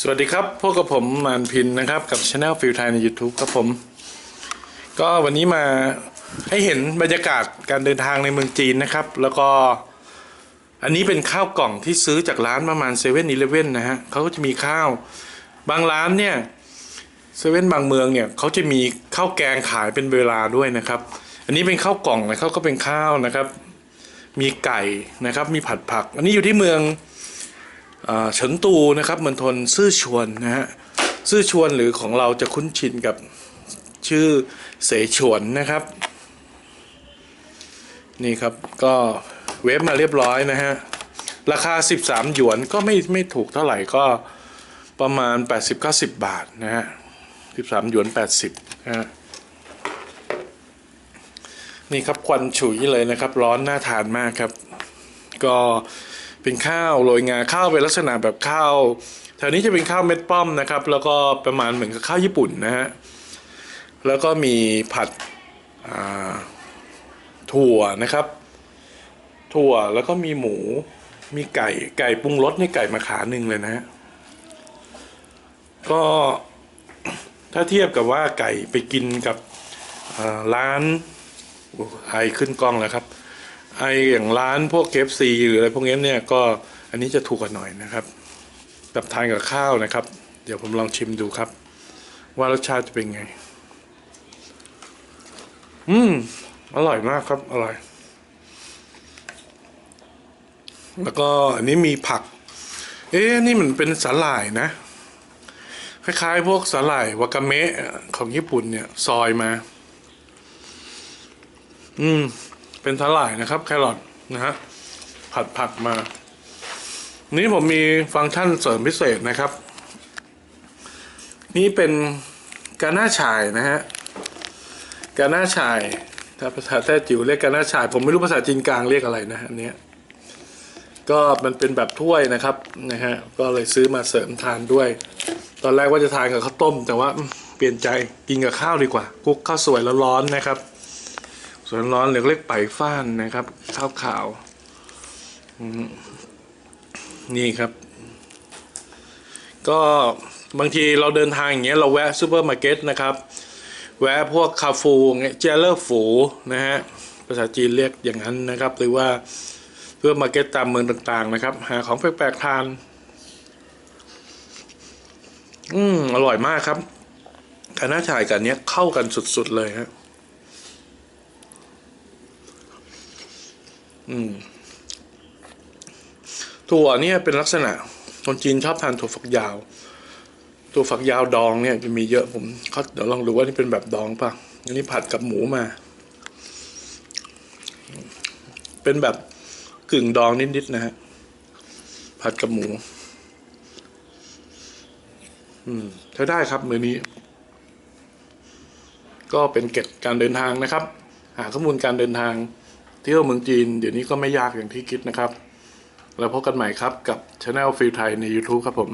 สวัสดีครับพวกกับผมมานพินนะครับ กับช anel ฟิลไทยใน YouTube ครับผม ก็วันนี้มาให้เห็นบรรยากาศการเดินทางในเมืองจีนนะครับ แล้วก็อันนี้เป็นข้าวกล่องที่ซื้อจากร้านประมาณเซเว่นอีเลฟเว่นนะฮะเขาก็จะมีข้าวบางร้านเนี่ยเซเว่นบางเมืองเนี่ยเขาจะมีข้าวแกงขายเป็นเวลาด้วยนะครับ อันนี้เป็นข้าวกล่องนะเขาก็เป็นข้าวนะครับ มีไก่นะครับ มีผัดผัก อันนี้อยู่ที่เมือง เฉิงตูนะครับมณฑลซื่อชวนนะฮะซื่อชวนหรือของเราจะคุ้นชินกับชื่อเสฉวนนะครับ นี่ครับก็เวฟมาเรียบร้อยนะฮะราคา 13 หยวนก็ไม่ไม่ถูกเท่าไหร่ก็ประมาณ 80-90 บาทนะฮะ13 หยวน 80นะฮะนี่ครับควันฉุยเลยนะครับ ร้อนน่าทานมากครับ ก็ เป็นข้าวโรยงาข้าวเป็นลักษณะแบบข้าวแถวนี้จะเป็นข้าวเม็ดป้อมนะครับ แล้วก็ประมาณเหมือนกับข้าวญี่ปุ่นนะฮะแล้วก็มีผัดถั่วนะครับ ถั่วแล้วก็มีหมูมีไก่ไก่ปรุงรสนี่ไก่มาขาหนึ่งเลยนะฮะก็ถ้าเทียบกับว่าไก่ไปกินกับร้านไอขึ้นกล้องแล้วครับ ไออย่างร้านพวกเคฟซีหรืออะไรพวกนี้เนี่ยก็อันนี้จะถูกกว่าหน่อยนะครับแบบทานกับข้าวนะครับ เดี๋ยวผมลองชิมดูครับ ว่ารสชาติจะเป็นไง อืมอร่อยมากครับ อร่อย แล้วก็อันนี้มีผัก เอ๊ะนี่มันเป็นสาหร่ายนะ คล้ายๆ พวกสาหร่ายวากาเมะของญี่ปุ่นเนี่ย ซอยมา อืม เป็นสาหร่ายนะครับ แครอทนะฮะผัดผักมา นี้ผมมีฟังก์ชันเสริมพิเศษนะครับ นี่เป็นกาหน้าฉายนะฮะกาหน้าฉายถ้าภาษาแท้จิ๋วเรียกกาหน้าฉาย ผมไม่รู้ภาษาจีนกลางเรียกอะไรนะอันเนี้ยก็มันเป็นแบบถ้วยนะครับนะฮะก็เลยซื้อมาเสริมทานด้วย ตอนแรกว่าจะทานกับข้าวต้ม แต่ว่าเปลี่ยนใจกินกับข้าวดีกว่าคลุกข้าวสวยแล้วร้อนนะครับ ส่วนร้อนเหลือเล็กไปฟ้านนะครับข้าวขาว นี่ครับ ก็บางทีเราเดินทางอย่างเงี้ยเราแวะซูเปอร์มาร์เก็ตนะครับ แวะพวกคาฟูเงี้ยเจเลอร์ฟูนะฮะภาษาจีนเรียกอย่างนั้นนะครับ หรือว่าเพื่อมาร์เก็ตตามเมืองต่างๆนะครับ หาของแปลกๆทาน อืมอร่อยมากครับกาน้าฉายกับอันเนี้ยเข้ากันสุดๆเลยฮะ อืม ถั่วเนี่ยเป็นลักษณะ คนจีนชอบทานถั่วฝักยาว ถั่วฝักยาวดองเนี่ยจะมีเยอะผมเขาเดี๋ยวลองดูว่านี่เป็นแบบดองป่ะ อันนี้ผัดกับหมูมา เป็นแบบกึ่งดองนิดๆนะฮะ ผัดกับหมู อืมใช้ได้ครับมือนี้ ก็เป็นเก็ดการเดินทางนะครับ หาข้อมูลการเดินทาง เที่ยวเมืองจีนเดี๋ยวนี้ก็ไม่ยากอย่างที่คิดนะครับ แล้วพบกันใหม่ครับกับช anel ฟิลไทยใน YouTube ครับผม